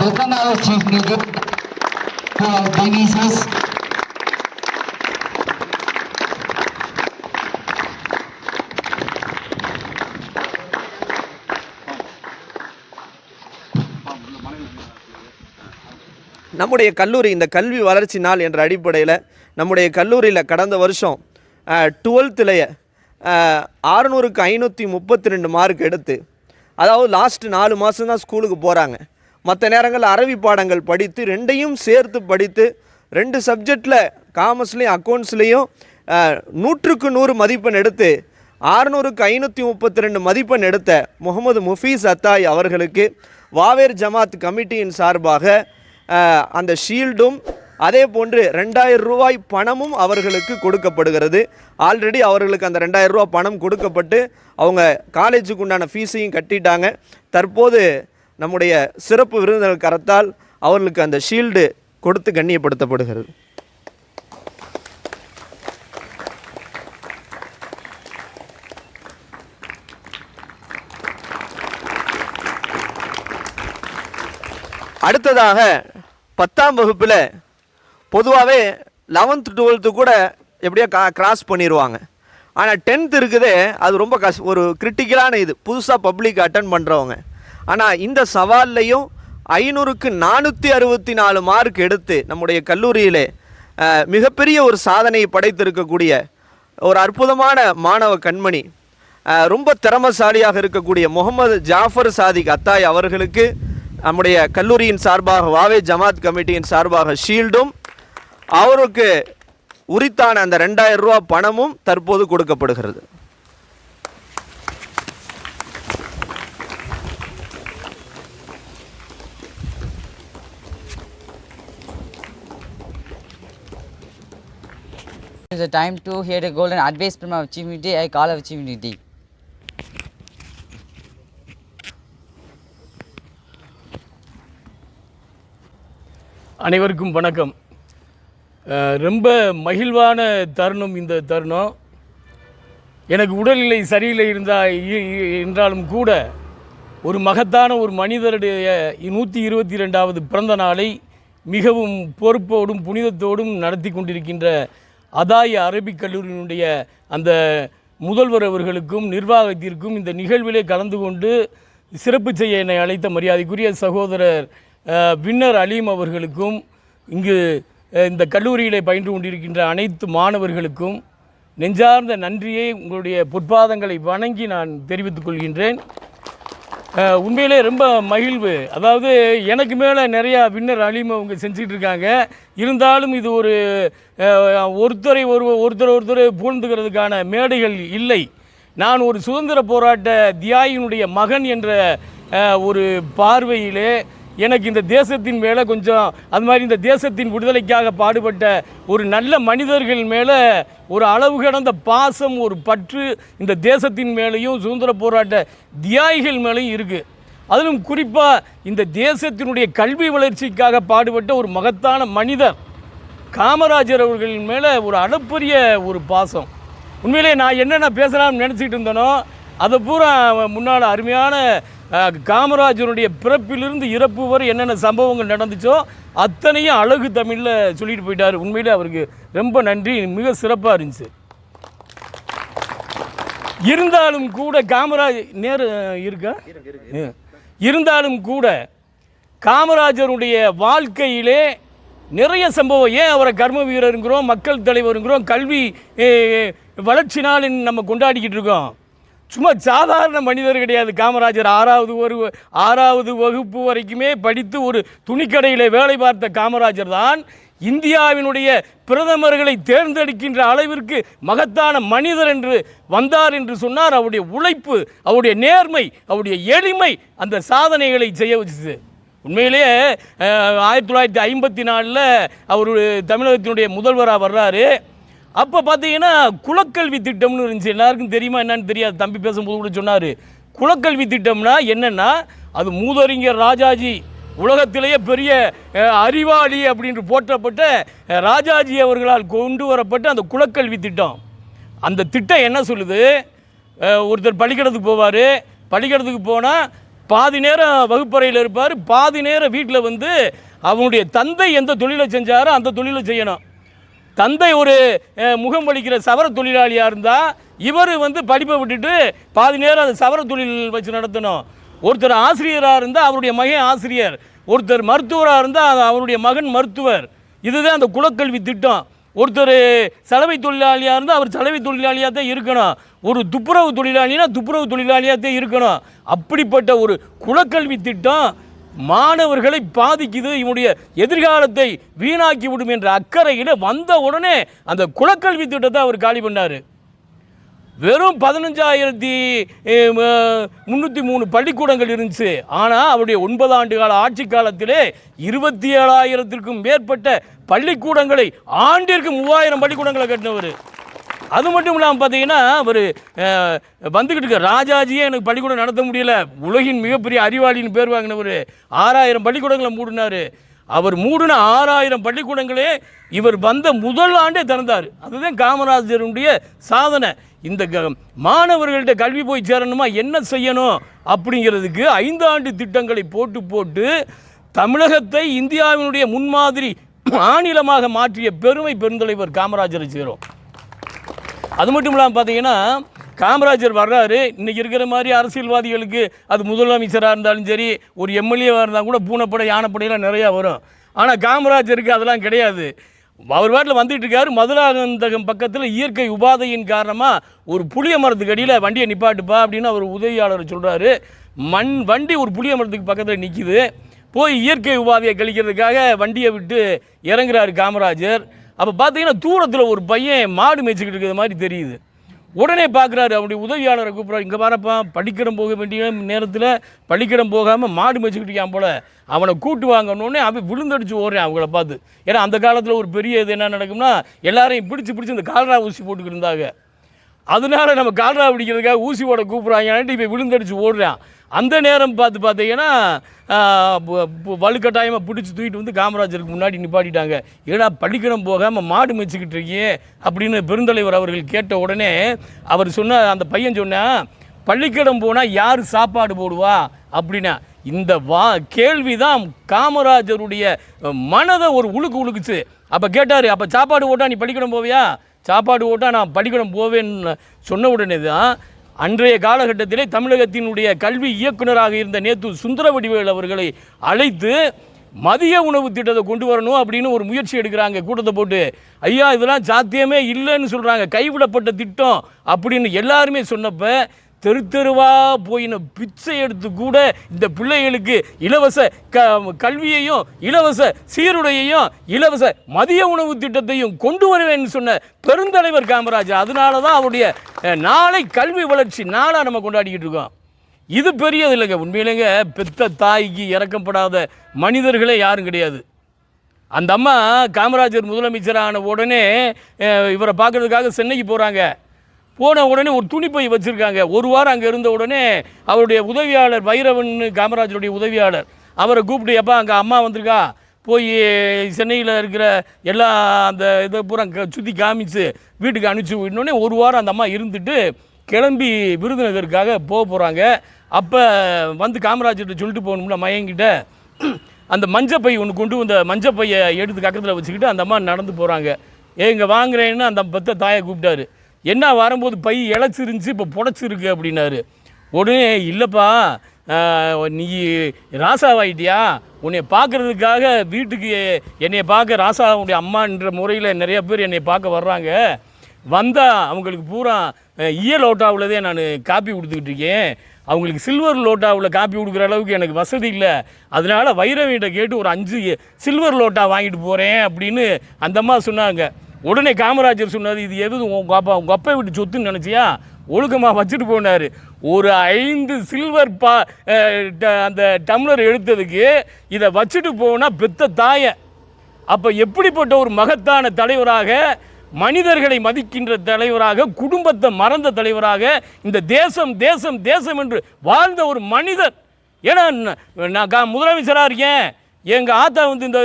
welcome our chief music to our premises. நம்முடைய கல்லூரி இந்த கல்வி வளர்ச்சி நாள் என்ற அடிப்படையில் நம்முடைய கல்லூரியில் கடந்த வருஷம் டுவெல்த்துலேயே ஆறுநூறுக்கு ஐநூற்றி முப்பத்தி ரெண்டு மார்க் எடுத்து அதாவது லாஸ்ட்டு நாலு மாதம் தான் ஸ்கூலுக்கு போகிறாங்க மற்ற நேரங்களில் அரபி பாடங்கள் படித்து ரெண்டையும் சேர்த்து படித்து ரெண்டு சப்ஜெக்டில் காமர்ஸ்லேயும் அக்கௌண்ட்ஸ்லேயும் நூற்றுக்கு நூறு மதிப்பெண் எடுத்து ஆறுநூறுக்கு ஐநூற்றி முப்பத்தி ரெண்டு மதிப்பெண் எடுத்த முகமது முஃபீஸ் அத்தாய் அவர்களுக்கு வாவேர் ஜமாத் கமிட்டியின் சார்பாக அந்த ஷீல்டும் அதே போன்று ரெண்டாயிரம் ரூபாய் பணமும் அவர்களுக்கு கொடுக்கப்படுகிறது. ஆல்ரெடி அவர்களுக்கு அந்த ரெண்டாயிரம் ரூபாய் பணம் கொடுக்கப்பட்டு அவங்க காலேஜுக்கு உண்டான ஃபீஸையும் கட்டிட்டாங்க. தற்போது நம்முடைய சிறப்பு விருந்தினர் கரத்தால் அவர்களுக்கு அந்த ஷீல்டு கொடுத்து கண்ணியப்படுத்தப்படுகிறது. அடுத்ததாக பத்தாம் வகுப்பில் பொதுவாகவே லெவன்த்து டுவெல்த்து கூட எப்படியோ கா கிராஸ் பண்ணிடுவாங்க ஆனால் டென்த் இருக்குதே அது ரொம்ப கஷ் ஒரு கிரிட்டிக்கலான இது. புதுசாக பப்ளிக் அட்டன் பண்ணுறவங்க ஆனால் இந்த சவால்லையும் ஐநூறுக்கு நானூற்றி அறுபத்தி நாலு மார்க் எடுத்து நம்முடைய கல்லூரியிலே மிகப்பெரிய ஒரு சாதனையை படைத்திருக்கக்கூடிய ஒரு அற்புதமான மாணவ கண்மணி ரொம்ப திறமசாலியாக இருக்கக்கூடிய முகமது ஜாஃபர் சாதிக் அத்தாய் அவர்களுக்கு நம்முடைய கல்லூரியின் சார்பாக வாவே ஜமாத் கமிட்டியின் சார்பாக ஷீல்டும் அவருக்கு உரித்தான அந்த ரெண்டாயிரம் ரூபா பணமும் தற்போது கொடுக்கப்படுகிறது. It's the time to hear the golden advice from our chief. I call our அனைவருக்கும் வணக்கம் ரொம்ப மகிழ்வான தருணம் இந்த தருணம் எனக்கு உடல்நிலை சரியில்லை இருந்தா என்றாலும் கூட ஒரு மகத்தான ஒரு மனிதருடைய நூற்றி இருபத்தி ரெண்டாவது பிறந்த நாளை மிகவும் பொறுப்போடும் புனிதத்தோடும் நடத்தி கொண்டிருக்கின்ற அதாய அரபிக் கல்லூரியினுடைய அந்த முதல்வர் அவர்களுக்கும் நிர்வாகத்திற்கும் இந்த நிகழ்விலே கலந்து கொண்டு சிறப்பு செய்ய என்னை அழைத்த மரியாதைக்குரிய சகோதரர் வின்னர் அலீம் அவர்களுக்கும் இங்கு இந்த கல்லூரியிலே பயின்று கொண்டிருக்கின்ற அனைத்து மாணவர்களுக்கும் நெஞ்சார்ந்த நன்றியை உங்களுடைய பொற்பாதங்களை வணங்கி நான் தெரிவித்துக் கொள்கின்றேன். உண்மையிலே ரொம்ப மகிழ்வு. அதாவது எனக்கு மேலே நிறையா வின்னர் அலிம் அவங்க செஞ்சுட்டு இருக்காங்க. இருந்தாலும் இது ஒரு ஒருத்தரை ஒரு ஒருத்தர் ஒருத்தர் புகழ்ந்துக்கிறதுக்கான மேடைகள் இல்லை. நான் ஒரு சுதந்திர போராட்ட தியாயினுடைய மகன் என்ற ஒரு பார்வையிலே எனக்கு இந்த தேசத்தின் மேலே கொஞ்சம் அது மாதிரி இந்த தேசத்தின் விடுதலைக்காக பாடுபட்ட ஒரு நல்ல மனிதர்கள் மேலே ஒரு அளவு கடந்த பாசம் ஒரு பற்று இந்த தேசத்தின் மேலேயும் சுதந்திர போராட்ட தியாகிகள் மேலேயும் இருக்குது அதிலும் குறிப்பாக இந்த தேசத்தினுடைய கல்வி வளர்ச்சிக்காக பாடுபட்ட ஒரு மகத்தான மனிதர் காமராஜர் அவர்களின் மேலே ஒரு அளப்பரிய ஒரு பாசம். உண்மையிலே நான் என்னென்ன பேசலாம்னு நினச்சிட்டு இருந்தேனோ அதை பூரா முன்னால் அருமையான காமராஜருடைய பிறப்பிலிருந்து இறப்பு வரை என்னென்ன சம்பவங்கள் நடந்துச்சோ அத்தனையும் அழகு தமிழில் சொல்லிட்டு போயிட்டார். உண்மையிலே அவருக்கு ரொம்ப நன்றி. மிக சிறப்பாக இருந்துச்சு. இருந்தாலும் கூட காமராஜ் நேரு இருக்கா? இருந்தாலும் கூட காமராஜருடைய வாழ்க்கையிலே நிறைய சம்பவம். ஏன் அவரை கர்ம வீரருங்கிறோம் மக்கள் தலைவருங்கிறோம் கல்வி வளர்ச்சினால் வளர்ச்சி நம்ம கொண்டாடிக்கிட்டு இருக்கோம்? சும்மா சாதாரண மனிதர் கிடையாது. காமராஜர் ஆறாவது ஒரு ஆறாவது வகுப்பு வரைக்குமே படித்து ஒரு துணிக்கடையில் வேலை பார்த்த காமராஜர் தான் இந்தியாவினுடைய பிரதமர்களை தேர்ந்தெடுக்கின்ற அளவிற்கு மகத்தான மனிதர் என்று வந்தார் என்று சொன்னார். அவருடைய உழைப்பு அவருடைய நேர்மை அவருடைய எளிமை அந்த சாதனைகளை செய்ய வச்சுது. உண்மையிலேயே ஆயிரத்தி தொள்ளாயிரத்தி ஐம்பத்தி நாலில் அவர் தமிழகத்தினுடைய முதல்வராக வர்றாரு. அப்போ பார்த்தீங்கன்னா குலக்கல்வி திட்டம்னு இருந்துச்சு. எல்லாருக்கும் தெரியுமா என்னன்னு தெரியாது. தம்பி பேசும்போது கூட சொன்னார். குலக்கல்வி திட்டம்னா என்னென்னா அது மூதறிஞர் ராஜாஜி உலகத்திலேயே பெரிய அறிவாளி அப்படின்னு போற்றப்பட்ட ராஜாஜி அவர்களால் கொண்டு வரப்பட்ட அந்த குலக்கல்வி திட்டம். அந்த திட்டம் என்ன சொல்லுது? ஒருத்தர் பள்ளிக்கூடத்துக்கு போவார். பள்ளிக்கூடத்துக்கு போனால் பாதி நேரம் வகுப்பறையில் இருப்பார். பாதி நேரம் வீட்டில் வந்து அவனுடைய தந்தை எந்த தொழிலை செஞ்சாரோ அந்த தொழிலை செய்யணும். தந்தை ஒரு முகம் வலிக்கிற சவர தொழிலாளியாக இருந்தால் இவர் வந்து படிப்பை விட்டுட்டு பாதி நேரம் அது சவர தொழில் வச்சு நடத்தணும். ஒருத்தர் ஆசிரியராக இருந்தால் அவருடைய மகன் ஆசிரியர். ஒருத்தர் மருத்துவராக இருந்தால் அவருடைய மகன் மருத்துவர். இதுதான் அந்த குலக்கல்வி திட்டம். ஒருத்தர் சலவை தொழிலாளியாக இருந்தால் அவர் சலவை தொழிலாளியாக தான் இருக்கணும். ஒரு துப்புரவு தொழிலாளினா துப்புரவு தொழிலாளியாக தான் இருக்கணும். அப்படிப்பட்ட ஒரு குலக்கல்வி திட்டம் மாணவர்களை பாதிக்குது இவனுடைய எதிர்காலத்தை வீணாக்கி விடும் என்ற அக்கறையில் வந்த உடனே அந்த குலக்கல்வி திட்டத்தை அவர் காலி பண்ணார். வெறும் பதினஞ்சாயிரத்தி முந்நூற்றி மூணு பள்ளிக்கூடங்கள் இருந்துச்சு. ஆனால் அவருடைய ஒன்பது ஆண்டு கால ஆட்சி காலத்திலே இருபத்தி ஏழாயிரத்திற்கும் மேற்பட்ட பள்ளிக்கூடங்களை ஆண்டிற்கு மூவாயிரம் பள்ளிக்கூடங்களை கட்டினவர். அது மட்டும் இல்லாமல் பார்த்தீங்கன்னா அவர் வந்துக்கிட்டு இருக்க ராஜாஜியே எனக்கு பள்ளிக்கூடம் நடத்த முடியல. உலகின் மிகப்பெரிய அறிவாளின்னு பேர் வாங்கினவர். ஆறாயிரம் பள்ளிக்கூடங்களை மூடினார். அவர் மூடின ஆறாயிரம் பள்ளிக்கூடங்களே இவர் வந்த முதல் ஆண்டே திறந்தார். அதுதான் காமராஜருடைய சாதனை. இந்த க- மாணவர்கள்ட்ட கல்வி போய் சேரணுமா? என்ன செய்யணும்? அப்படிங்கிறதுக்கு ஐந்து ஆண்டு திட்டங்களை போட்டு போட்டு தமிழகத்தை இந்தியாவினுடைய முன்மாதிரி மாநிலமாக மாற்றிய பெருமை பெருந்தலைவர் காமராஜரை சேரும் அது மட்டும் இல்லாமல் பார்த்தீங்கன்னா காமராஜர் வர்றாரு. இன்றைக்கி இருக்கிற மாதிரி அரசியல்வாதிகளுக்கு அது முதலமைச்சராக இருந்தாலும் சரி ஒரு எம்எல்ஏவாக இருந்தால் கூட பூனைப்படை யானைப்படையெல்லாம் நிறையா வரும். ஆனால் காமராஜருக்கு அதெல்லாம் கிடையாது. அவர் வாட்டில் வந்துட்டு இருக்காரு மதுராந்தகம் பக்கத்தில் இயற்கை உபாதையின் காரணமாக ஒரு புளிய மரத்துக்கு அடியில் வண்டியை நிப்பாட்டுப்பா அப்படின்னு அவர் உதவியாளர் சொல்கிறாரு மண் வண்டி ஒரு புளிய மரத்துக்கு பக்கத்தில் நிற்கிது போய் இயற்கை உபாதையை கழிக்கிறதுக்காக வண்டியை விட்டு இறங்குறாரு காமராஜர். அப்போ பார்த்தீங்கன்னா தூரத்தில் ஒரு பையன் மாடு மேய்ச்சிக்கிட்டு இருக்கிற மாதிரி தெரியுது. உடனே பார்க்குறாரு அவனுடைய உதவியாளரை கூப்பிட்றாரு. இங்கே பாருப்பா பள்ளிக்கூடம் போக வேண்டிய நேரத்தில் பள்ளிக்கூடம் போகாமல் மாடு மேய்ச்சிக்கிட்டு இருக்கான் போல. அவனை கூட்டு வாங்கணுன்னே அவன் விழுந்தடிச்சு ஓடுறான் அவங்கள பார்த்து. ஏன்னா அந்த காலத்தில் ஒரு பெரிய இது என்ன நடக்கும்னா எல்லாரையும் பிடிச்சி பிடிச்சி இந்த கால்ரா ஊசி போட்டுக்கிட்டு இருந்தாங்க. அதனால நம்ம கால்ரா பிடிக்கிறதுக்காக ஊசி ஓட இப்போ விழுந்தடிச்சு ஓடுறான்? அந்த நேரம் பார்த்து பார்த்தீங்கன்னா வலுக்கட்டாயமாக பிடிச்சி தூக்கிட்டு வந்து காமராஜருக்கு முன்னாடி நிப்பாட்டிட்டாங்க. ஏடா பள்ளிக்கிடம் போகாமல் மாடு மேய்ச்சிக்கிட்டு இருக்கியே அப்படின்னு பெருந்தலைவர் அவர்கள் கேட்ட உடனே அவர் சொன்ன அந்த பையன் சொன்னா பள்ளிக்கிடம் போனால் யார் சாப்பாடு போடுவா? அப்படின்னா இந்த வா கேள்வி தான் காமராஜருடைய மனதை ஒரு உழுக்கு உழுக்குச்சு. அப்போ கேட்டார் அப்போ சாப்பாடு ஓட்டா நீ பள்ளிக்கிடம் போவியா? சாப்பாடு ஓட்டா நான் பள்ளிக்கிடம் போவேன்னு சொன்ன உடனே தான் அன்றைய காலகட்டத்திலே தமிழகத்தினுடைய கல்வி இயக்குனராக இருந்த நேத்து சுந்தரவடிவேல் அவர்களை அழைத்து மதிய உணவு திட்டத்தை கொண்டு வரணும் அப்படின்னு ஒரு முயற்சி எடுக்கிறாங்க. கூட்டத்தை போட்டு ஐயா இதெல்லாம் சாத்தியமே இல்லைன்னு சொல்கிறாங்க கைவிடப்பட்ட திட்டம் அப்படின்னு எல்லாருமே சொன்னப்போ தெரு தெருவாக போயின பிச்சை எடுத்து கூட இந்த பிள்ளைகளுக்கு இலவச க கல்வியையும் இலவச சீருடையையும் இலவச மதிய உணவு திட்டத்தையும் கொண்டு வருவேன்னு சொன்ன பெருந்தலைவர் காமராஜர். அதனால தான் அவருடைய நாளை கல்வி வளர்ச்சி நாளாக நம்ம கொண்டாடிக்கிட்டு இருக்கோம். இது பெரியது இல்லைங்க. உண்மையிலேங்க பெத்த தாய்க்கு இறக்கப்படாத மனிதர்களே யாரும் கிடையாது. அந்த அம்மா காமராஜர் முதலமைச்சரான உடனே இவரை பார்க்குறதுக்காக சென்னைக்கு போகிறாங்க போன உடனே ஒரு துணிப்பை வச்சுருக்காங்க. ஒரு வாரம் அங்கே இருந்த உடனே அவருடைய உதவியாளர் வைரவன் காமராஜருடைய உதவியாளர். அவரை கூப்பிட்டு எப்போ அங்கே அம்மா வந்திருக்கா. போய் சென்னையில் இருக்கிற எல்லா அந்த இதை பூரா சுற்றி காமிச்சு வீட்டுக்கு அனுப்பிச்சி விடணுன்னே ஒரு வாரம் அந்த அம்மா இருந்துட்டு கிளம்பி விருதுநகருக்காக போக போகிறாங்க அப்போ வந்து காமராஜர்கிட்ட சொல்லிட்டு போகணும்ல மயங்கிட்ட. அந்த மஞ்சப்பை ஒன்று கொண்டு வந்த மஞ்சப்பையை எடுத்து பக்கத்தில் வச்சுக்கிட்டு அந்த அம்மா நடந்து போகிறாங்க ஏங்க வாங்குறேன்னு அந்த பத்த தாயை கூப்பிட்டாரு. என்ன வரும்போது பை இழைச்சிருந்துச்சு இப்போ புடச்சிருக்கு அப்படின்னாரு. உடனே இல்லைப்பா நீ ராசாவாயிட்டியா? உன்னை பார்க்கறதுக்காக வீட்டுக்கு என்னை பார்க்க ராசாவுடைய அம்மான்ற முறையில் நிறைய பேர் என்னை பார்க்க வர்றாங்க. வந்தால் அவங்களுக்கு பூரா இயல் ஈய லோட்டாவில் தான் நான் காப்பி கொடுத்துக்கிட்டு இருக்கேன். அவங்களுக்கு சில்வர் லோட்டாவில் காப்பி கொடுக்குற அளவுக்கு எனக்கு வசதி இல்லை. அதனால வைரவிட்ட கேட்டு ஒரு அஞ்சு சில்வர் லோட்டா வாங்கிட்டு போகிறேன் அப்படின்னு அந்தம்மா சொன்னாங்க. உடனே காமராஜர் சொன்னார் இது எது உங்கள் அப்பா உங்கள் அப்பா விட்டு சொத்துன்னு நினச்சியா? ஒழுக்கமாக வச்சுட்டு போனார். ஒரு ஐந்து சில்வர் பா ட- அந்த டம்ளர் எடுத்ததுக்கு இதை வச்சுட்டு போனால் பெத்த தாயை. அப்போ எப்படிப்பட்ட ஒரு மகத்தான தலைவராக மனிதர்களை மதிக்கின்ற தலைவராக குடும்பத்தை மறந்த தலைவராக இந்த தேசம் தேசம் தேசம் என்று வாழ்ந்த ஒரு மனிதர். ஏன்னா நான் கா முதலமைச்சராக இருக்கேன். எங்கள் ஆத்தா வந்து இந்த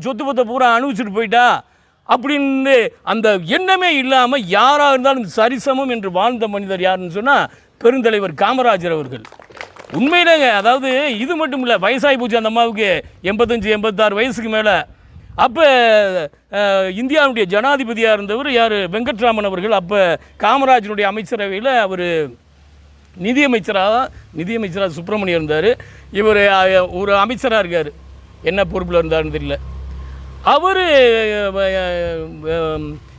சொத்து பத்தை பூரா அனுபவிச்சுட்டு போயிட்டா. அப்படின்னு அந்த எண்ணமே இல்லாமல் யாராக இருந்தாலும் சரிசமம் என்று வாழ்ந்த மனிதர் யாருன்னு சொன்னால் பெருந்தலைவர் காமராஜர் அவர்கள். உண்மையிலேங்க அதாவது இது மட்டும் இல்லை வயசாகி போச்சு அந்த அம்மாவுக்கு எண்பத்தஞ்சு எண்பத்தாறு வயசுக்கு மேலே. அப்போ இந்தியாவுடைய ஜனாதிபதியாக இருந்தவர் யார்? வெங்கட்ராமன் அவர்கள். அப்போ காமராஜனுடைய அமைச்சரவையில் அவர் நிதியமைச்சராக நிதியமைச்சராக சுப்பிரமணியம் இருந்தார். இவர் ஒரு அமைச்சராக இருக்கார். என்ன பொறுப்பில் இருந்தாருன்னு தெரியல. அவர்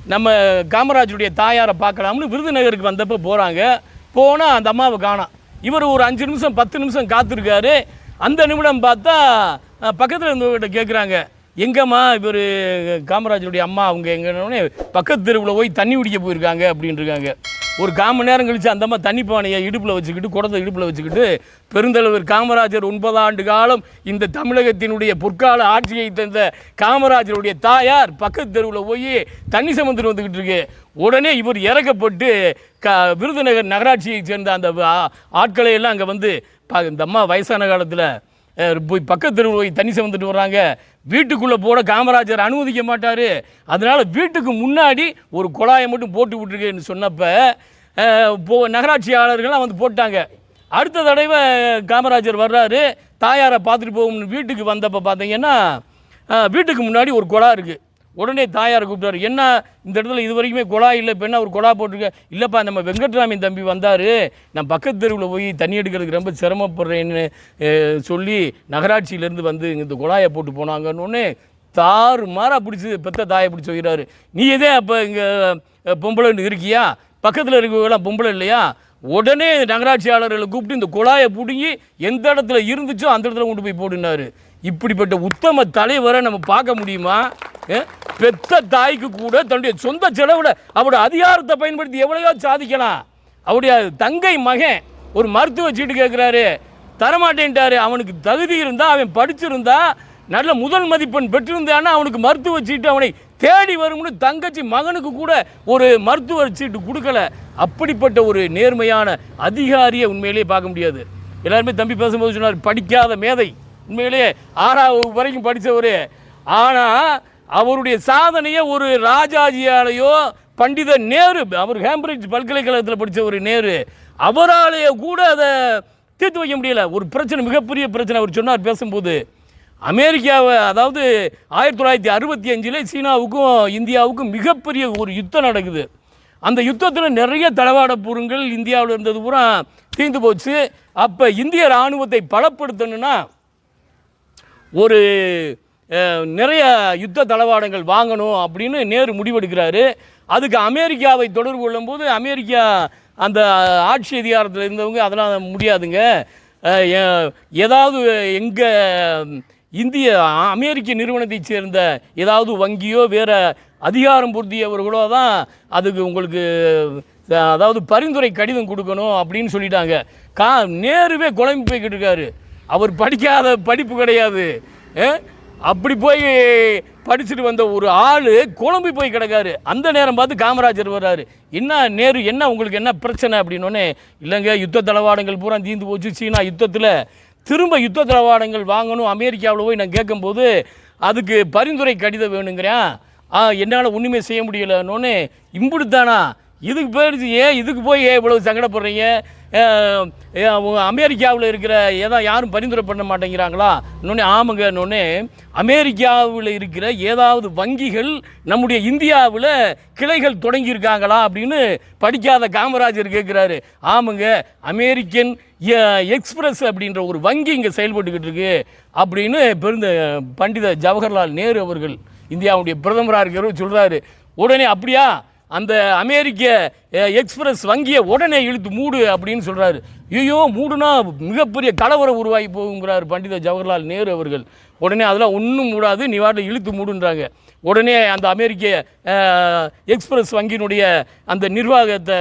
நம்ம காமராஜருடைய தாயாரை பார்க்கலாம்னு விருதுநகருக்கு வந்தப்போ போகிறாங்க போனால் அந்த அம்மாவை காணோம் இவர் ஒரு அஞ்சு நிமிஷம் பத்து நிமிஷம் காத்திருக்காரு. அந்த நிமிடம் பார்த்தா பக்கத்தில் இருந்தவர்கிட்ட கேட்குறாங்க எங்கம்மா இவர் காமராஜருடைய அம்மா அவங்க எங்கன்னு பக்கத்து தெருவில் போய் தண்ணி குடிக்க போயிருக்காங்க அப்படின்ட்டுருக்காங்க ஒரு கால் நேரம் கழித்து அந்த அம்மா தண்ணி பானையை இடுப்பில் வச்சுக்கிட்டு குடத்தை இடுப்பில் வச்சுக்கிட்டு பெருந்தலைவர் காமராஜர் ஒன்பது ஆண்டு காலம் இந்த தமிழகத்தினுடைய பொற்கால ஆட்சியை தந்த காமராஜருடைய தாயார் பக்கத்து தெருவில் போய் தண்ணி சமந்துட்டு வந்துக்கிட்டு இருக்கு. உடனே இவர் இறக்கப்பட்டு க விருதுநகர் நகராட்சியைச் சேர்ந்த அந்த ஆட்களையெல்லாம் ஆட்களை எல்லாம் அங்கே வந்து இந்த அம்மா வயசான காலத்தில் போய் பக்கத்து போய் தண்ணி சுமந்துட்டு வர்றாங்க. வீட்டுக்குள்ளே போட காமராஜர் அனுமதிக்க மாட்டார். அதனால் வீட்டுக்கு முன்னாடி ஒரு குழாயை மட்டும் போட்டு விட்ருக்கேன்னு சொன்னப்போ போ நகராட்சியாளர்கள்லாம் வந்து போட்டாங்க. அடுத்த தடவை காமராஜர் வர்றாரு தாயாரை பார்த்துட்டு போகும்னு வீட்டுக்கு வந்தப்போ பார்த்தீங்கன்னா வீட்டுக்கு முன்னாடி ஒரு குழா இருக்குது உடனே தாயார் கூப்பிட்டாரு. என்ன இந்த இடத்துல இது வரைக்குமே குழாய் இல்லை இப்போ என்ன ஒரு குழா போட்டிருக்க? இல்லைப்பா நம்ம வெங்கட்ராமன் தம்பி வந்தார். நான் பக்கத்து தெருவில் போய் தண்ணி எடுக்கிறதுக்கு ரொம்ப சிரமப்படுறேன்னு சொல்லி நகராட்சியிலேருந்து வந்து இந்த குழாயை போட்டு போனாங்கன்னு தாறு மாறா பிடிச்சி பெத்த தாயை பிடிச்சி வைக்கிறாரு. நீ எதே அப்போ இங்கே பொம்பளைன்னு இருக்கியா? பக்கத்தில் இருக்கிறவங்களாம் பொம்பளை இல்லையா? உடனே நகராட்சியாளர்களை கூப்பிட்டு இந்த குழாயை பிடுங்கி எந்த இடத்துல இருந்துச்சோ அந்த இடத்துல கொண்டு போய் போடுனாரு. இப்படிப்பட்ட உத்தம தலைவரை நம்ம பார்க்க முடியுமா? பெத்த தாய்க்கு கூட தன்னுடைய சொந்த செலவில் அவருடைய அதிகாரத்தை பயன்படுத்தி எவ்வளையோ சாதிக்கலாம். அவருடைய தங்கை மகன் ஒரு மருத்துவ சீட்டு கேட்குறாரு. தரமாட்டேன்ட்டாரு. அவனுக்கு தகுதி இருந்தால் அவன் படிச்சிருந்தா நல்ல முதல் மதிப்பெண் பெற்றிருந்தானா அவனுக்கு மருத்துவ சீட்டு அவனை தேடி வரும்னு தங்கச்சி மகனுக்கு கூட ஒரு மருத்துவ சீட்டு கொடுக்கல. அப்படிப்பட்ட ஒரு நேர்மையான அதிகாரியை உண்மையிலேயே பார்க்க முடியாது. எல்லாருமே தம்பி பேசும்போது சொன்னார் படிக்காத மேதை. உண்மையிலேயே ஆறாவது வகுப்பு வரைக்கும் படித்தவர். ஆனால் அவருடைய சாதனையை ஒரு ராஜாஜியாலேயோ பண்டித நேரு அவர் கேம்பிரிட்ஜ் பல்கலைக்கழகத்தில் படித்த ஒரு நேரு அவராலேயே கூட அதை தீர்த்து வைக்க முடியல. ஒரு பிரச்சனை மிகப்பெரிய பிரச்சனை அவர் சொன்னார் பேசும்போது. அமெரிக்காவை அதாவது ஆயிரத்தி தொள்ளாயிரத்தி அறுபத்தி அஞ்சில் சீனாவுக்கும் இந்தியாவுக்கும் மிகப்பெரிய ஒரு யுத்தம் நடக்குது. அந்த யுத்தத்தில் நிறைய தளவாட பொருட்கள் இந்தியாவில் இருந்தது பூரா தீர்ந்து போச்சு. அப்போ இந்திய இராணுவத்தை பலப்படுத்தணுன்னா ஒரு நிறைய யுத்த தளவாடங்கள் வாங்கணும் அப்படின்னு நேரு முடிவெடுக்கிறாரு. அதுக்கு அமெரிக்காவை தொடர்பு கொள்ளும்போது அமெரிக்கா அந்த ஆட்சி அதிகாரத்தில் இருந்தவங்க அதெல்லாம் முடியாதுங்க. ஏதாவது எங்கள் இந்திய அமெரிக்க நிறுவனத்தை சேர்ந்த ஏதாவது வங்கியோ வேறு அதிகாரம் பொருத்தியவர்களோ தான் அதுக்கு உங்களுக்கு அதாவது பரிந்துரை கடிதம் கொடுக்கணும் அப்படின்னு சொல்லிட்டாங்க. கா நேருவே குழம்பு போய்கிட்டு இருக்காரு. அவர் படிக்காத படிப்பு கிடையாது. அப்படி போய் படிச்சுட்டு வந்த ஒரு ஆள் குழம்பி போய் கிடக்காரு. அந்த நேரம் பார்த்து காமராஜர் வர்றாரு. என்ன நேரு என்ன உங்களுக்கு என்ன பிரச்சனை அப்படின்னோடனே இல்லைங்க யுத்த தளவாடங்கள் பூரா தீர்ந்து போச்சு சீனா யுத்தத்தில். திரும்ப யுத்த தளவாடங்கள் வாங்கணும் அமெரிக்காவில் போய் நான் கேட்கும்போது அதுக்கு பரிந்துரை கடிதம் வேணுங்கிறேன். ஆ என்னால் ஒன்றுமே செய்ய முடியலன்னொன்னே இம்புடுத்தானா? இதுக்கு போயிடுச்சு. ஏன் இதுக்கு போய் ஏன் இவ்வளவு சங்கடப்படுறீங்க? அமெரிக்காவில் இருக்கிற ஏதாவது யாரும் பரிந்துரை பண்ண மாட்டேங்கிறாங்களா? இன்னொன்னே ஆமாங்க இன்னொன்னே அமெரிக்காவில் இருக்கிற ஏதாவது வங்கிகள் நம்முடைய இந்தியாவில் கிளைகள் தொடங்கியிருக்காங்களா அப்படின்னு படிக்காத காமராஜர் கேட்குறாரு ஆமாங்க அமெரிக்கன் எக்ஸ்பிரஸ் அப்படின்ற ஒரு வங்கி இங்கே செயல்பட்டுக்கிட்டு இருக்கு அப்படின்னு பெருந்த பண்டித ஜவஹர்லால் நேரு அவர்கள் இந்தியாவுடைய பிரதமராக இருக்கிறவர் சொல்கிறாரு உடனே அப்படியா? அந்த அமெரிக்க எக்ஸ்பிரஸ் வங்கியை உடனே இழுத்து மூடு அப்படின்னு சொல்கிறாரு ஐயோ மூடுனா மிகப்பெரிய கலவரம் உருவாகி போகுங்கிறார் பண்டித ஜவஹர்லால் நேரு அவர்கள். உடனே அதெல்லாம் ஒன்றும் மூடாது நீ வாட்டில் இழுத்து மூடுன்றாங்க. உடனே அந்த அமெரிக்க எக்ஸ்பிரஸ் வங்கியினுடைய அந்த நிர்வாகத்தை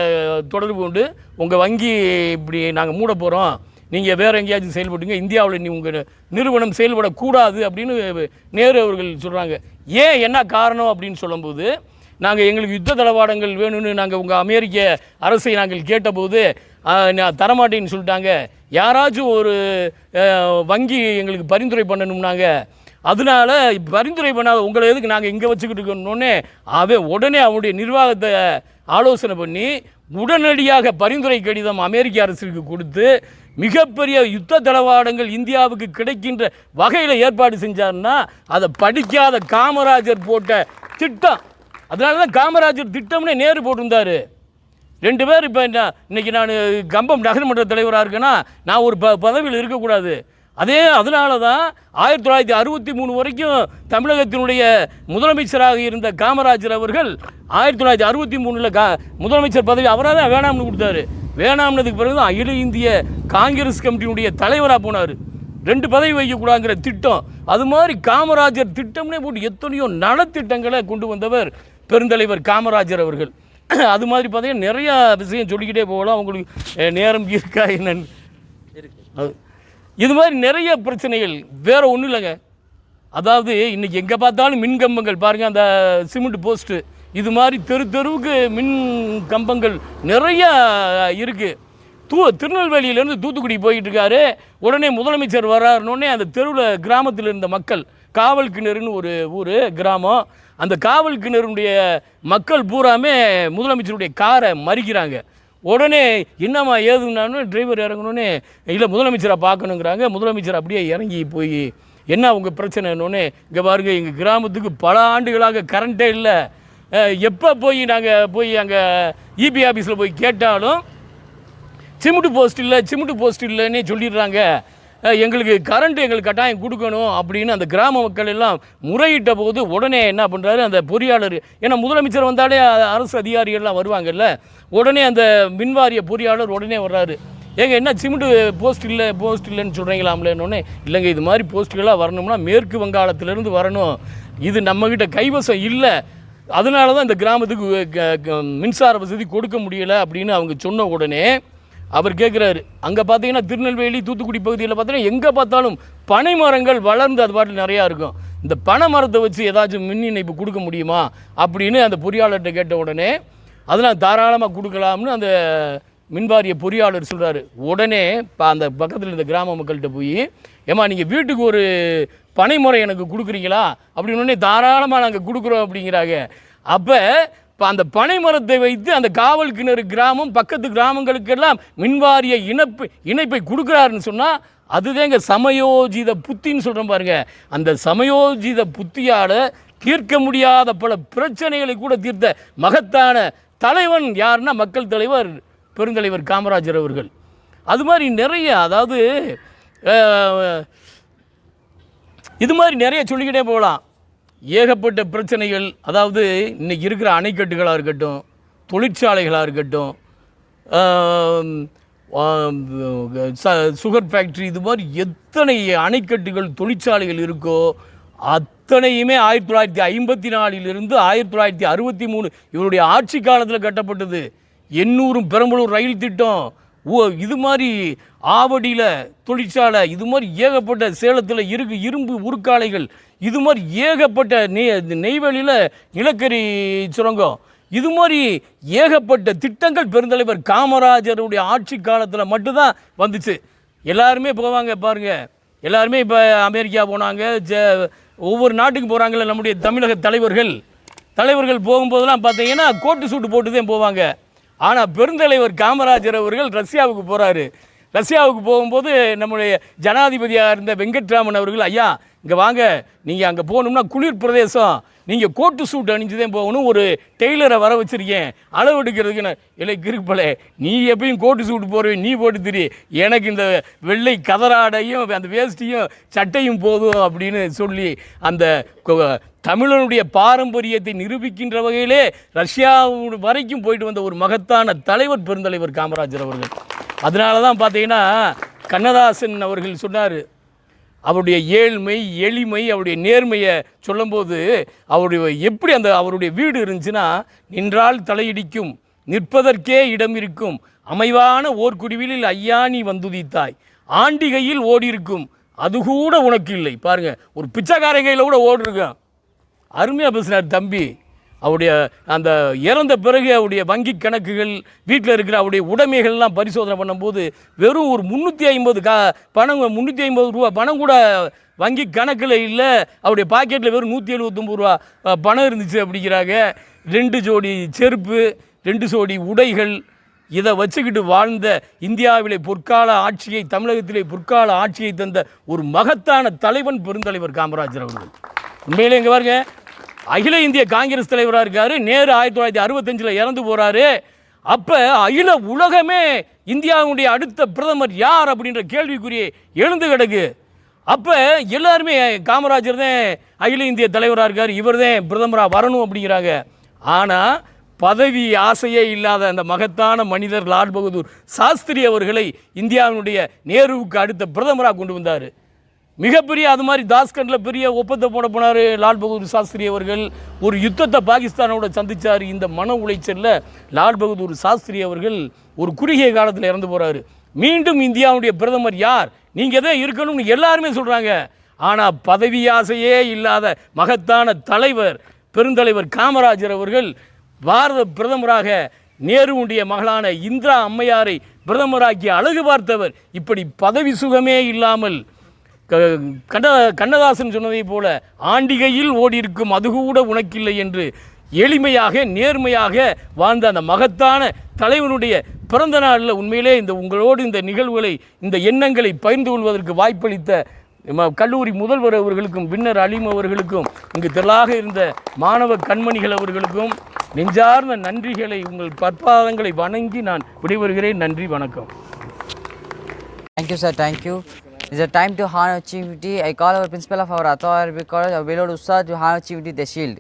தொடர்பு கொண்டு உங்கள் வங்கி இப்படி நாங்கள் மூட போகிறோம் நீங்கள் வேறு எங்கேயாச்சும் செயல்பட்டுங்க இந்தியாவில் நீ உங்கள் நிறுவனம் செயல்படக்கூடாது அப்படின்னு நேரு அவர்கள் சொல்கிறாங்க ஏன் என்ன காரணம் அப்படின்னு சொல்லும்போது நாங்கள் எங்களுக்கு யுத்த தளவாடங்கள் வேணும்னு நாங்கள் உங்கள் அமெரிக்க அரசை நாங்கள் கேட்டபோது நான் தரமாட்டேன்னு சொல்லிட்டாங்க. யாராச்சும் ஒரு வங்கி எங்களுக்கு பரிந்துரை பண்ணணும்னாங்க அதனால பரிந்துரை பண்ணாத உங்களை எதுக்கு நாங்கள் இங்கே வச்சுக்கிட்டு இருக்கணும்னே அவன் உடனே அவனுடைய நிர்வாகத்தை ஆலோசனை பண்ணி உடனடியாக பரிந்துரை கடிதம் அமெரிக்க அரசுக்கு கொடுத்து மிகப்பெரிய யுத்த தளவாடங்கள் இந்தியாவுக்கு கிடைக்கின்ற வகையில் ஏற்பாடு செஞ்சாருன்னா அதை படிக்காத காமராஜர் போட்ட திட்டம் அதனால தான் காமராஜர் திட்டம்னே நேரு போட்டிருந்தாரு. ரெண்டு பேர் இப்போ என்ன இன்னைக்கு நான் கம்பம் நகரமன்ற தலைவராக இருக்கேன்னா நான் ஒரு ப பதவியில் இருக்கக்கூடாது. அதே அதனால தான் ஆயிரத்தி தொள்ளாயிரத்தி அறுபத்தி மூணு வரைக்கும் தமிழகத்தினுடைய முதலமைச்சராக இருந்த காமராஜர் அவர்கள் ஆயிரத்தி தொள்ளாயிரத்தி அறுபத்தி மூணில் கா முதலமைச்சர் பதவி அவராக தான் வேணாம்னு கொடுத்தாரு. வேணாம்னதுக்கு பிறகு தான் அகில இந்திய காங்கிரஸ் கமிட்டியினுடைய தலைவராக போனார். ரெண்டு பதவி வைக்கக்கூடாங்கிற திட்டம். அது மாதிரி காமராஜர் திட்டம்னே போட்டு எத்தனையோ நலத்திட்டங்களை கொண்டு வந்தவர் பெருந்தலைவர் காமராஜர் அவர்கள். அது மாதிரி பார்த்தீங்கன்னா நிறையா விஷயம் சொல்லிக்கிட்டே போகலாம். அவங்களுக்கு நேரம் இருக்கா என்னன்னு. அது- இது மாதிரி நிறைய பிரச்சனைகள். வேறு ஒன்றும் இல்லைங்க. அதாவது இன்றைக்கி எங்கே பார்த்தாலும் மின் கம்பங்கள் பாருங்கள் அந்த சிமெண்ட் போஸ்ட்டு இது மாதிரி தெரு தெருவுக்கு மின் கம்பங்கள் நிறையா இருக்குது தூ திருநெல்வேலியிலேருந்து தூத்துக்குடி போயிட்டு இருக்காரு. உடனே முதலமைச்சர் வராருனோடனே அந்த தெருவில் கிராமத்தில் இருந்த மக்கள் காவல் கிணறுன்னு ஒரு ஊர் கிராமம். அந்த காவல் கிணறுடைய மக்கள் பூராமே முதலமைச்சருடைய காரை மறிக்கிறாங்க. உடனே என்னம்மா ஏதுன்னாலும் டிரைவர் இறங்கணுன்னே இல்லை முதலமைச்சரை பார்க்கணுங்கிறாங்க. முதலமைச்சர் அப்படியே இறங்கி போய் என்ன உங்கள் பிரச்சனைன்னு இங்கே பாருங்க எங்கள் கிராமத்துக்கு பல ஆண்டுகளாக கரண்ட்டே இல்லை. எப்போ போய் நாங்கள் போய் அங்கே இபி ஆஃபீஸில் போய் கேட்டாலும் சிமெண்ட் போஸ்ட் இல்லை சிமெண்ட் போஸ்ட் இல்லைன்னே சொல்லிடுறாங்க. எங்களுக்கு கரண்ட் எங்களுக்கு கட்டாயம் கொடுக்கணும் அப்படின்னு அந்த கிராம மக்கள் எல்லாம் முறையிட்ட போது உடனே என்ன பண்ணுறாரு அந்த பொறியாளர் ஏன்னா முதலமைச்சர் வந்தாலே அரசு அதிகாரிகள்லாம் வருவாங்கல்ல உடனே அந்த மின்வாரிய பொறியாளர் உடனே வர்றாரு. ஏங்க என்ன சிமெண்ட் போஸ்ட் இல்லை போஸ்ட் இல்லைன்னு சொல்கிறீங்களாம்லன்னொடனே இல்லைங்க இது மாதிரி போஸ்ட்டுகளாக வரணும்னா மேற்கு வங்காளத்திலேருந்து வரணும். இது நம்மக்கிட்ட கைவசம் இல்லை. அதனால தான் இந்த கிராமத்துக்கு க- க- மின்சார வசதி கொடுக்க முடியலை அப்படின்னு அவங்க சொன்ன உடனே அவர் கேட்குறாரு அங்கே பார்த்தீங்கன்னா திருநெல்வேலி தூத்துக்குடி பகுதியில் பார்த்தீங்கன்னா எங்கே பார்த்தாலும் பனை மரங்கள் வளர்ந்து அது பாட்டில் நிறையா இருக்கும். இந்த பனை மரத்தை வச்சு ஏதாச்சும் மின் இணைப்பு கொடுக்க முடியுமா அப்படின்னு அந்த பொறியாளர்கிட்ட கேட்ட உடனே அதெல்லாம் தாராளமாக கொடுக்கலாம்னு அந்த மின்வாரிய பொறியாளர் சொல்கிறாரு உடனே இப்போ அந்த பக்கத்தில் இருந்த கிராம மக்கள்கிட்ட போய் ஏம்மா நீங்கள் வீட்டுக்கு ஒரு பனைமுறை எனக்கு கொடுக்குறீங்களா? அப்படின்னு உடனே தாராளமாக நாங்கள் கொடுக்குறோம் அப்படிங்கிறாங்க. அப்போ இப்போ அந்த பனை மரத்தை வைத்து அந்த காவல் கிணறு கிராமம் பக்கத்து கிராமங்களுக்கெல்லாம் மின்வாரிய இணைப்பு இணைப்பை கொடுக்குறாருன்னு சொன்னால் அதுதாங்க சமயோஜித புத்தின்னு சொல்கிறோம் பாருங்கள் அந்த சமயோஜித புத்தியால் தீர்க்க முடியாத பல பிரச்சனைகளை கூட தீர்த்த மகத்தான தலைவன் யாருன்னா மக்கள் தலைவர் பெருந்தலைவர் காமராஜர் அவர்கள். அது மாதிரி நிறைய அதாவது இது மாதிரி நிறைய சொல்லிக்கிட்டே போகலாம். ஏகப்பட்ட பிரச்சனைகள் அதாவது இன்றைக்கி இருக்கிற அணைக்கட்டுகளாக இருக்கட்டும் தொழிற்சாலைகளாக இருக்கட்டும் ச- சுகர் ஃபேக்ட்ரி இது மாதிரி எத்தனை அணைக்கட்டுகள் தொழிற்சாலைகள் இருக்கோ அத்தனையுமே ஆயிரத்தி தொள்ளாயிரத்தி ஐம்பத்தி நாலிலிருந்து ஆயிரத்தி தொள்ளாயிரத்தி அறுபத்தி மூணு இவருடைய ஆட்சி காலத்தில் கட்டப்பட்டது. எண்ணூரும் பெரம்பலூர் ரயில் திட்டம். ஓ இது மாதிரி ஆவடியில் தொழிற்சாலை இது மாதிரி ஏகப்பட்ட சேலத்தில் இருக்கு இரும்பு உருக்காலைகள். இது மாதிரி ஏகப்பட்ட நெய் நெய்வேலியில் நிலக்கரி சுரங்கம். இது மாதிரி ஏகப்பட்ட திட்டங்கள் பெருந்தலைவர் காமராஜருடைய ஆட்சி காலத்தில் மட்டும்தான் வந்துச்சு. எல்லாருமே போவாங்க பாருங்கள் எல்லாருமே இப்போ அமெரிக்கா போனாங்க ஜ ஒவ்வொரு நாட்டுக்கு போகிறாங்கல்ல நம்முடைய தமிழக தலைவர்கள். தலைவர்கள் போகும்போதெல்லாம் பார்த்தீங்கன்னா கோட்டு சூட்டு போட்டு தான் போவாங்க. ஆனால் பெருந்தலைவர் காமராஜர் அவர்கள் ரஷ்யாவுக்கு போகிறாரு ரஷ்யாவுக்கு போகும்போது நம்முடைய ஜனாதிபதியாக இருந்த வெங்கட்ராமன் அவர்கள் ஐயா இங்கே வாங்க. நீங்கள் அங்கே போகணும்னா குளிர் பிரதேசம். நீங்கள் கோட்டு சூட் அணிஞ்சு தான் போகணும். ஒரு டெய்லரை வர வச்சுருக்கேன். அளவு எடுக்கிறதுக்கு நான் இல்லை கிருப்பலே நீ எப்பயும் கோட்டு சூட் போடுவேன் நீ போட்டு திரி. எனக்கு இந்த வெள்ளை கதராடையும் அந்த வேஷ்டியும் சட்டையும் போதும் அப்படின்னு சொல்லி அந்த தமிழனுடைய பாரம்பரியத்தை நிரூபிக்கின்ற வகையிலே ரஷ்யா வரைக்கும் போயிட்டு வந்த ஒரு மகத்தான தலைவர் பெருந்தலைவர் காமராஜர் அவர்கள். அதனால தான் பார்த்தீங்கன்னா கண்ணதாசன் அவர்கள் சொன்னார் அவருடைய ஏழ்மை எளிமை அவருடைய நேர்மையை சொல்லும்போது அவருடைய எப்படி அந்த அவருடைய வீடு இருந்துச்சுன்னா நின்றால் தலையிடிக்கும் நிற்பதற்கே இடம் இருக்கும். அமைவான ஓர் ஐயா நீ வந்துதித்தாய். ஆண்டிகையில் ஓடி இருக்கும் அது கூட உனக்கு இல்லை. பாருங்கள் ஒரு பிச்சைக்காரன் கையில் கூட ஓடி அருமையாக பேசுனார் தம்பி. அவருடைய அந்த இறந்த பிறகு அவருடைய வங்கி கணக்குகள் வீட்டில் இருக்கிற அவருடைய உடைமைகள்லாம் பரிசோதனை பண்ணும்போது வெறும் ஒரு முந்நூற்றி ஐம்பது கா பணம் முந்நூற்றி ஐம்பது ரூபா பணம் கூட வங்கி கணக்கில் இல்லை. அவருடைய பாக்கெட்டில் வெறும் நூற்றி எழுபத்தொம்பது ரூபா பணம் இருந்துச்சு அப்படிங்கிறாங்க. ரெண்டு ஜோடி செருப்பு ரெண்டு ஜோடி உடைகள் இதை வச்சுக்கிட்டு வாழ்ந்த இந்தியாவிலே பொற்கால ஆட்சியை தமிழகத்திலே பொற்கால ஆட்சியை தந்த ஒரு மகத்தான தலைவன் பெருந்தலைவர் காமராஜர் அவர்கள். உண்மையிலே இங்கே பாருங்கள் அகில இந்திய காங்கிரஸ் தலைவராக இருக்காரு. நேரு ஆயிரத்தி தொள்ளாயிரத்தி அறுபத்தஞ்சில் இறந்து போகிறாரு அப்போ அகில உலகமே இந்தியாவுடைய அடுத்த பிரதமர் யார் அப்படின்ற கேள்விக்குறி எழுந்து கிடக்கு. அப்போ எல்லாருமே காமராஜர் தான் அகில இந்திய தலைவராக இருக்கார். இவர் தான் பிரதமராக வரணும் அப்படிங்கிறாங்க. ஆனால் பதவி ஆசையே இல்லாத அந்த மகத்தான மனிதர் லால் பகதூர் சாஸ்திரி அவர்களை இந்தியாவினுடைய நேருவுக்கு அடுத்த பிரதமராக கொண்டு வந்தார். மிகப்பெரிய அது மாதிரி தாஸ்கண்டில் பெரிய ஒப்பந்தம் போட போனார் லால் பகதூர் சாஸ்திரி அவர்கள். ஒரு யுத்தத்தை பாகிஸ்தானோட சந்திச்சார் இந்த மன உளைச்சலில் லால் பகதூர் சாஸ்திரி அவர்கள் ஒரு குறுகிய காலத்தில் இறந்து போகிறாரு மீண்டும் இந்தியாவுடைய பிரதமர் யார்? நீங்கள் தான் இருக்கணும்னு எல்லாருமே சொல்கிறாங்க ஆனால் பதவி ஆசையே இல்லாத மகத்தான தலைவர் பெருந்தலைவர் காமராஜர் அவர்கள் பாரத பிரதமராக நேருவுடைய மகளான இந்திரா அம்மையாரை பிரதமராக்கி அழகு பார்த்தவர். இப்படி பதவி சுகமே இல்லாமல் கண்ண கண்ணதாசன் சொன்னதைப் போல ஆண்டிகையில் ஓடி இருக்கும் அது கூட உனக்கில்லை என்று எளிமையாக நேர்மையாக வாழ்ந்த அந்த மகத்தான தலைவனுடைய பிறந்த நாளில் உண்மையிலே இந்த உங்களோடு இந்த நிகழ்வுகளை இந்த எண்ணங்களை பகிர்ந்து கொள்வதற்கு வாய்ப்பளித்த ம- கல்லூரி முதல்வர் அவர்களுக்கும் விண்ணர் அலிம் அவர்களுக்கும் இங்கு திரளாக இருந்த மாணவ கண்மணிகள் அவர்களுக்கும் நெஞ்சார்ந்த நன்றிகளை உங்கள் பற்பாதங்களை வணங்கி நான் விடைபெறுகிறேன். நன்றி வணக்கம். Thank you sir thank you Thank. It's a time to honor Chief I call our principal of our because College, Velod Ustad, to honor achievity the shield.